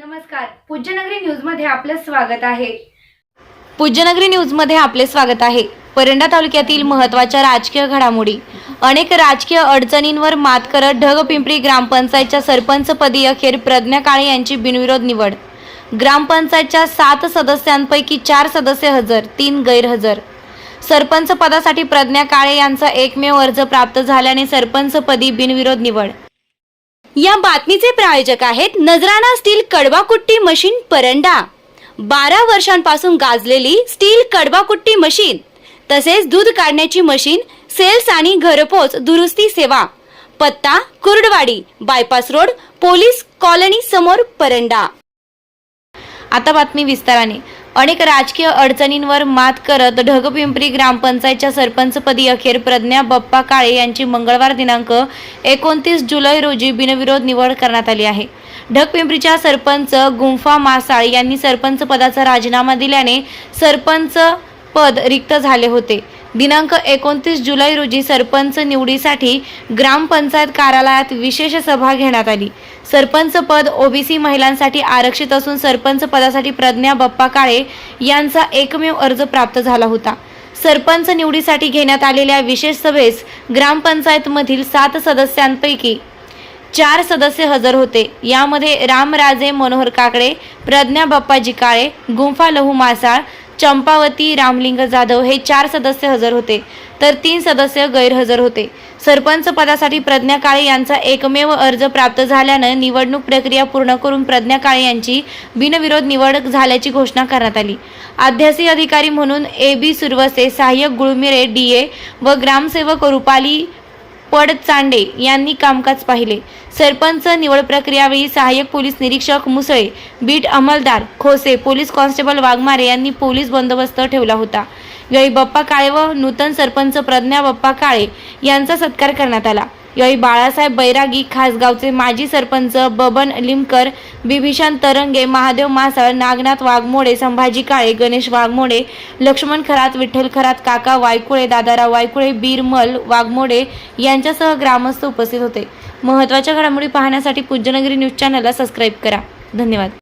नमस्कार. पूज्यनगरी न्यूजमध्ये आपलं स्वागत आहे. पूज्यनगरी न्यूजमध्ये आपले स्वागत आहे. परंडा तालुक्यातील महत्त्वाच्या राजकीय घडामोडी. अनेक राजकीय अडचणींवर मात करत ढगपिंपरी ग्रामपंचायतच्या सरपंचपदी अखेर प्रज्ञा काळे यांची बिनविरोध निवड. ग्रामपंचायतच्या सात सदस्यांपैकी चार सदस्य हजर तीन गैरहजर. सरपंच पदासाठी प्रज्ञा काळे यांचा एकमेव अर्ज प्राप्त झाल्याने सरपंचपदी बिनविरोध निवड. या बातमीचे प्रायोजक आहेत नजराणा स्टील कडवाकुट्टी मशीन परंडा. बारा वर्षांपासून गाजलेली स्टील कडवाकुट्टी मशीन तसेच दूध काढण्याची मशीन सेल्स आणि घरपोच दुरुस्ती सेवा. पत्ता Kurduwadi bypass road police colony समोर परंडा. आता बातमी विस्ताराने. अनेक राजकीय अडचणींवर मात करत ढगपिंपरी ग्रामपंचायतच्या सरपंचपदी अखेर प्रज्ञा बप्पा काळे यांची मंगळवार दिनांक एकोणतीस जुलै रोजी बिनविरोध निवड करण्यात आली आहे. ढगपिंपरीच्या सरपंच गुंफा मासाळ यांनी सरपंच पदाचा राजीनामा दिल्याने सरपंच पद रिक्त झाले होते. दिनांक एकोणतीस जुलै रोजी सरपंच निवडीसाठी ग्रामपंचायत कार्यालयात विशेष सभा घेण्यात आली. सरपंच पद ओबीसी महिलांसाठी आरक्षित असून सरपंच पदासाठी प्रज्ञा बप्पा काळे यांचा एकमेव अर्ज प्राप्त झाला होता. सरपंच निवडीसाठी घेण्यात आलेल्या विशेष सभेस ग्रामपंचायतमधील सात सदस्यांपैकी चार सदस्य हजर होते. यामध्ये रामराजे मनोहर काकडे प्रज्ञा बाप्पाजी काळे गुंफा लहू मासाळ चंपावती रामलिंग जाधव हे चार सदस्य हजर होते. तर तीन सदस्य गैरहजर होते. सरपंच पदासाठी प्रज्ञा काळे यांचा एकमेव अर्ज प्राप्त झाल्यानं निवडणूक प्रक्रिया पूर्ण करून प्रज्ञा काळे यांची बिनविरोध निवड झाल्याची घोषणा करण्यात आली. अध्यासी अधिकारी म्हणून ए बी सुरवसे सहाय्यक गुळमिरे डी ए व ग्रामसेवक रुपाली पडचांडे यांनी कामकाज पाहिले. सरपंच निवड प्रक्रियावेळी सहाय्यक पोलीस निरीक्षक मुसळे बीट अंमलदार खोसे पोलीस कॉन्स्टेबल वाघमारे यांनी पोलीस बंदोबस्त ठेवला होता. यावेळी बप्पा काळे व नूतन सरपंच प्रज्ञा बप्पा काळे यांचा सत्कार करण्यात आला. यावेळी बाळासाहेब बैरागी खासगावचे माजी सरपंच बबन लिमकर बिभीषण तरंगे महादेव मासाळ नागनाथ वाघमोडे संभाजी काळे गणेश वाघमोडे लक्ष्मण खरात विठ्ठल खरात काका वायकुळे दादाराव वायकुळे बीरमल वाघमोडे यांच्यासह ग्रामस्थ उपस्थित होते. महत्त्वाच्या घडामोडी पाहण्यासाठी पूज्यनगरी न्यूज चॅनलला सबस्क्राईब करा. धन्यवाद.